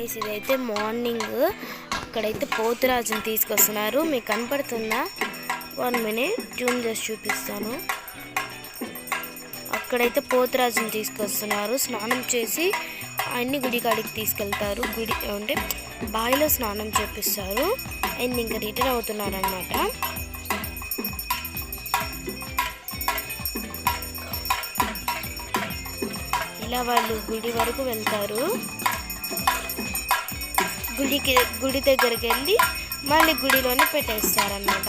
Guys ఇదైతే morning అక్కడైతే పోతురాజుని తీసుకొస్తున్నారు. మీకు కనపడుతుందా? వన్ మినిట్ జూమ్ చేసి చూపిస్తాను. అక్కడైతే పోతురాజుని తీసుకొస్తున్నారు. స్నానం చేసి ఆయన్ని గుడి కాడికి తీసుకెళ్తారు. గుడి అంటే బావిలో స్నానం చేపిస్తారు. అండ్ ఇంకా రిటర్న్ అవుతున్నారు అనమాట ఇలా వాళ్ళు గుడి వరకు వెళ్తారు. గుడికి గుడి దగ్గరికి వెళ్ళి మళ్ళీ గుడిలోనే పెట్టేస్తారనమాట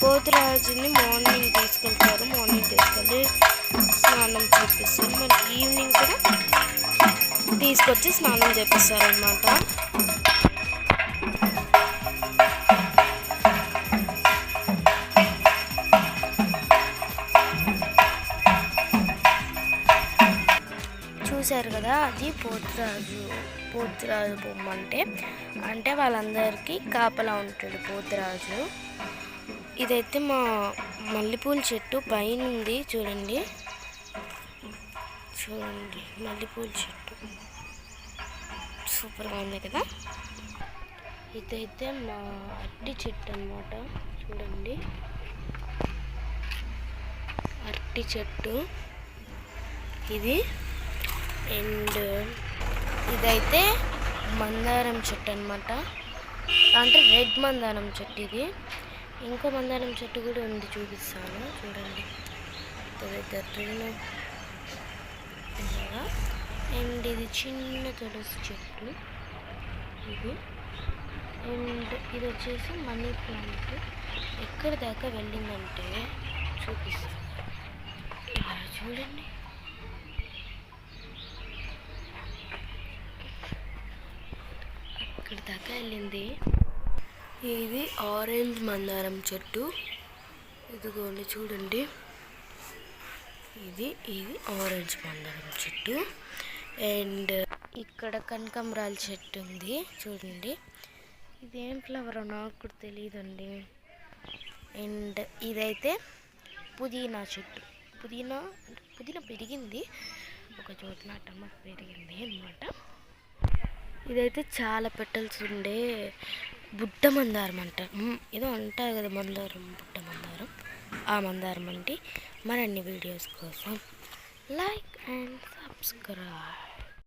పోతురాజుని మార్నింగ్ తీసుకెళ్తారు. మార్నింగ్ తీసుకెళ్ళి స్నానం చేపిస్తారు. మళ్ళీ ఈవినింగ్ కూడా తీసుకొచ్చి స్నానం చేపిస్తారనమాట చూశారు కదా అది పోతురాజు పోతురాజు బొమ్మ అంటే. అంటే వాళ్ళందరికీ కాపలా ఉంటాడు పోతురాజు. ఇదైతే మా మల్లెపూల చెట్టు పైన ఉంది చూడండి. చూడండి మల్లెపూల చెట్టు. సూపర్గా ఉంది కదా. ఇదైతే మా అరటి చెట్టు అన్నమాట చూడండి. అరటి చెట్టు. ఇది అండ్ ఇదైతే మందారం చెట్టు అనమాట అంటే రెడ్ మందారం చెట్టు ఇది. ఇంకో మందారం చెట్టు కూడా ఉంది చూపిస్తాను. చూడండి. అండ్ ఇది చిన్న తులసి చెట్టు. ఇది. అండ్ ఇది వచ్చేసి మనీ ప్లాంట్. ఎక్కడి దాకా వెళ్ళిందంటే చూపిస్తాను. ఇలా చూడండి. అక్కడి దాకా వెళ్ళింది. ఇది ఆరెంజ్ మందారం చెట్టు. ఇదిగోండి చూడండి. ఇది ఇది ఆరెంజ్ మందారం చెట్టు. అండ్ ఇక్కడ కనకాంబరాల చెట్టు ఉంది. చూడండి. ఇదేం ఫ్లవర్ నాకు కూడా తెలియదండి అండ్ ఇదైతే పుదీనా చెట్టు. పుదీనా పుదీనా పెరిగింది. ఒక చోట నాటమ్మ పెరిగింది అన్నమాట. ఇదైతే చాలా పెట్టాల్సి ఉండే బుట్ట మందారం అంట ఏదో అంటారు కదా మందారం బుట్ట మందారం ఆ మందారం అంటే మరిన్ని వీడియోస్ కోసం లైక్ అండ్ సబ్స్క్రైబ్.